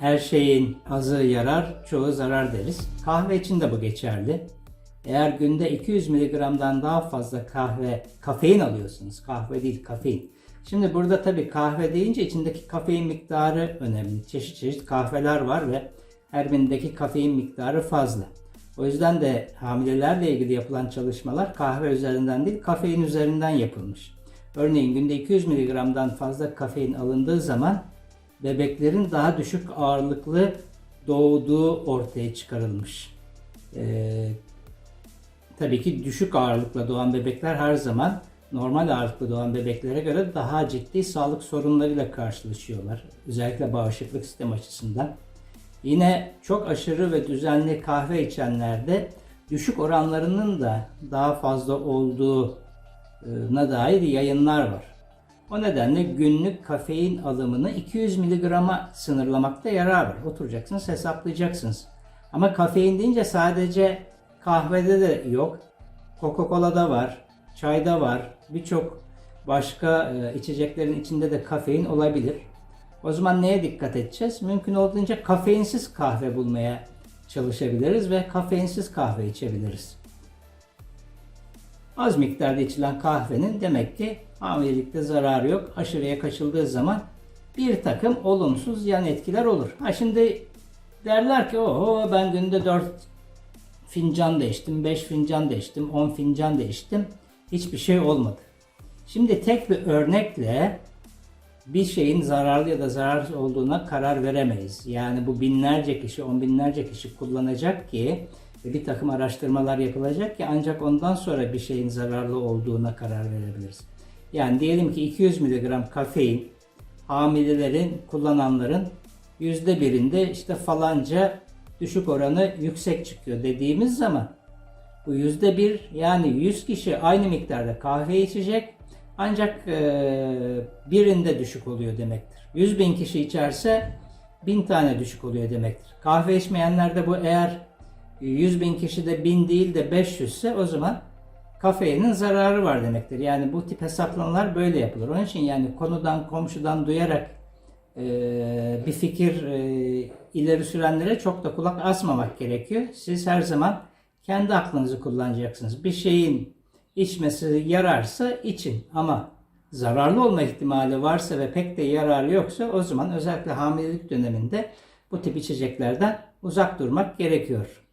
her şeyin azı yarar, çoğu zarar deriz. Kahve için de bu geçerli. Eğer günde 200 mg'dan daha fazla kahve, kafein alıyorsunuz. Kahve değil, kafein. Şimdi burada tabii kahve deyince içindeki kafein miktarı önemli. Çeşit çeşit kahveler var ve her birindeki kafein miktarı fazla. O yüzden de hamilelerle ilgili yapılan çalışmalar kahve üzerinden değil, kafein üzerinden yapılmış. Örneğin günde 200 mg'dan fazla kafein alındığı zaman bebeklerin daha düşük ağırlıklı doğduğu ortaya çıkarılmış. Ee, tabii ki düşük ağırlıkla doğan bebekler her zaman normal ağırlıklı doğan bebeklere göre daha ciddi sağlık sorunlarıyla karşılaşıyorlar. Özellikle bağışıklık sistemi açısından. Yine çok aşırı ve düzenli kahve içenlerde düşük oranlarının da daha fazla olduğuna dair yayınlar var. O nedenle günlük kafein alımını 200 mg'a sınırlamakta yarar var. Oturacaksınız hesaplayacaksınız. Ama kafein deyince sadece kahvede de yok. Coca-Cola'da var, çayda var, birçok başka e, içeceklerin içinde de kafein olabilir. O zaman neye dikkat edeceğiz? Mümkün olduğunca kafeinsiz kahve bulmaya çalışabiliriz ve kafeinsiz kahve içebiliriz. Az miktarda içilen kahvenin demek ki hamilelikte zararı yok. Aşırıya kaçıldığı zaman bir takım olumsuz yan etkiler olur. Ha şimdi derler ki oho ben günde 4 fincan da içtim, 5 fincan da içtim, 10 fincan da içtim. Hiçbir şey olmadı. Şimdi tek bir örnekle bir şeyin zararlı ya da zararsız olduğuna karar veremeyiz. Yani bu binlerce kişi, on binlerce kişi kullanacak ki bir takım araştırmalar yapılacak ki ancak ondan sonra bir şeyin zararlı olduğuna karar verebiliriz. Yani diyelim ki 200 mg kafein hamilelerin, kullananların yüzde birinde işte falanca düşük oranı yüksek çıkıyor dediğimiz zaman bu yüzde bir yani 100 kişi aynı miktarda kahve içecek ancak birinde düşük oluyor demektir. 100 bin kişi içerse bin tane düşük oluyor demektir. Kahve içmeyenlerde bu eğer 100 bin kişide 1000 değil de 500 ise o zaman kafeinin zararı var demektir. Yani bu tip hesaplamalar böyle yapılır. Onun için yani konudan komşudan duyarak e, bir fikir e, ileri sürenlere çok da kulak asmamak gerekiyor. Siz her zaman kendi aklınızı kullanacaksınız. Bir şeyin içmesi yararsa için ama zararlı olma ihtimali varsa ve pek de yararlı yoksa o zaman özellikle hamilelik döneminde bu tip içeceklerden uzak durmak gerekiyor.